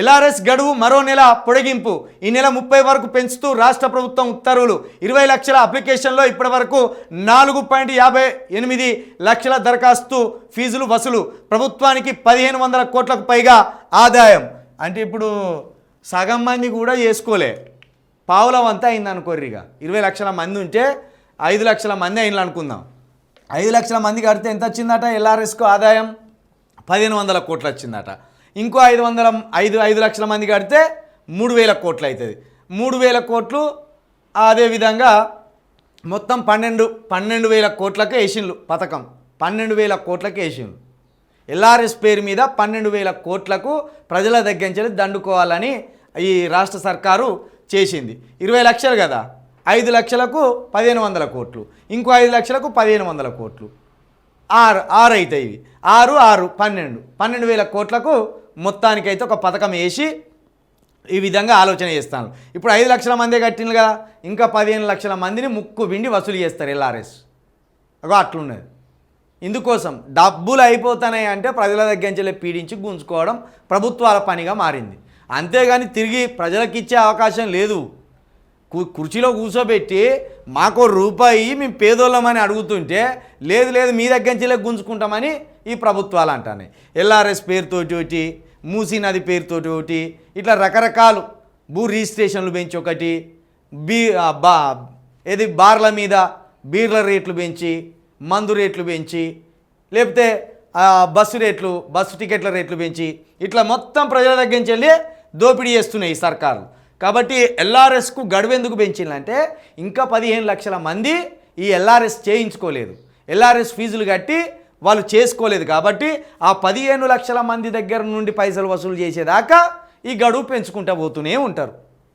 LRS గడువు మరో నెల పొడిగింపు. ఈ నెల ముప్పై వరకు పెంచుతూ రాష్ట్ర ప్రభుత్వం ఉత్తర్వులు. ఇరవై లక్షల అప్లికేషన్లో ఇప్పటి వరకు నాలుగు పాయింట్ యాభై ఎనిమిది లక్షల దరఖాస్తు ఫీజులు వసూలు. ప్రభుత్వానికి పదిహేను వందల కోట్లకు పైగా ఆదాయం. అంటే ఇప్పుడు సగం మంది కూడా చేసుకోలే. పావులం అంతా అయింది అనుకోర్రిగా ఇరవై లక్షల మంది ఉంటే ఐదు లక్షల మంది అయింది అనుకుందాం. ఐదు లక్షల మంది కడితే ఎంత వచ్చిందట? ఎల్ఆర్ఎస్కు ఆదాయం పదిహేను వందల కోట్లు వచ్చిందట. ఇంకో ఐదు వందల ఐదు ఐదు లక్షల మంది కడితే మూడు వేల కోట్లు అవుతుంది మూడు వేల కోట్లు అదేవిధంగా మొత్తం పన్నెండు పన్నెండు వేల కోట్లకు వేసిండ్లు పథకం. పన్నెండు వేల కోట్లకు వేసిండ్లు. ఎల్ఆర్ఎస్ పేరు మీద పన్నెండు వేల కోట్లకు ప్రజల దగ్గర నుంచి దండుకోవాలని ఈ రాష్ట్ర సర్కారు చేసింది. ఇరవై లక్షలు కదా. ఐదు లక్షలకు పదిహేను వందల కోట్లు. ఇంకో ఐదు లక్షలకు పదిహేను వందల కోట్లు. ఆరు ఆరు అవుతాయి ఇవి. ఆరు ఆరు పన్నెండు. పన్నెండు వేల కోట్లకు మొత్తానికైతే ఒక పథకం వేసి ఈ విధంగా ఆలోచన చేస్తాను. ఇప్పుడు ఐదు లక్షల మందే కట్టింది కదా ఇంకా పదిహేను లక్షల మందిని ముక్కు పిండి వసూలు చేస్తారు ఎల్ఆర్ఎస్. అగో అట్లున్నది. ఇందుకోసం డబ్బులు అయిపోతున్నాయి అంటే ప్రజల దగ్గర నుంచి పీడించి గుంజుకోవడం ప్రభుత్వాల పనిగా మారింది. అంతేగాని తిరిగి ప్రజలకు ఇచ్చే అవకాశం లేదు. కు- కుర్చీలో కూర్చోబెట్టి మాకు రూపాయి మేము పేదోళ్ళమని అడుగుతుంటే లేదు లేదు మీ దగ్గర నుంచిలే గుంజుకుంటామని ఈ ప్రభుత్వాలు అంటాయి ఎల్ఆర్ఎస్ పేరుతోటి ఒకటి మూసీ నది పేరుతోటి ఒకటి ఇట్లా రకరకాలు భూ రిజిస్ట్రేషన్లు పెంచి ఒకటి బీ బా ఏది బార్ల మీద బీర్ల రేట్లు పెంచి మందు రేట్లు పెంచి లేకపోతే బస్సు రేట్లు బస్సు టికెట్ల రేట్లు పెంచి ఇట్లా మొత్తం ప్రజల దగ్గర నుంచి వెళ్ళి దోపిడీ చేస్తున్నాయి ఈ సర్కారు. కాబట్టి ఎల్ఆర్ఎస్కు గడువు ఎందుకు పెంచిందంటే ఇంకా పదిహేను లక్షల మంది ఈ ఎల్ఆర్ఎస్ చేయించుకోలేదు. ఎల్ఆర్ఎస్ ఫీజులు కట్టి వాళ్ళు చేసుకోలేదు కాబట్టి ఆ పదిహేను లక్షల మంది దగ్గర నుండి పైసలు వసూలు చేసేదాకా ఈ గడువు పెంచుకుంటూ పోతూనే ఉంటారు.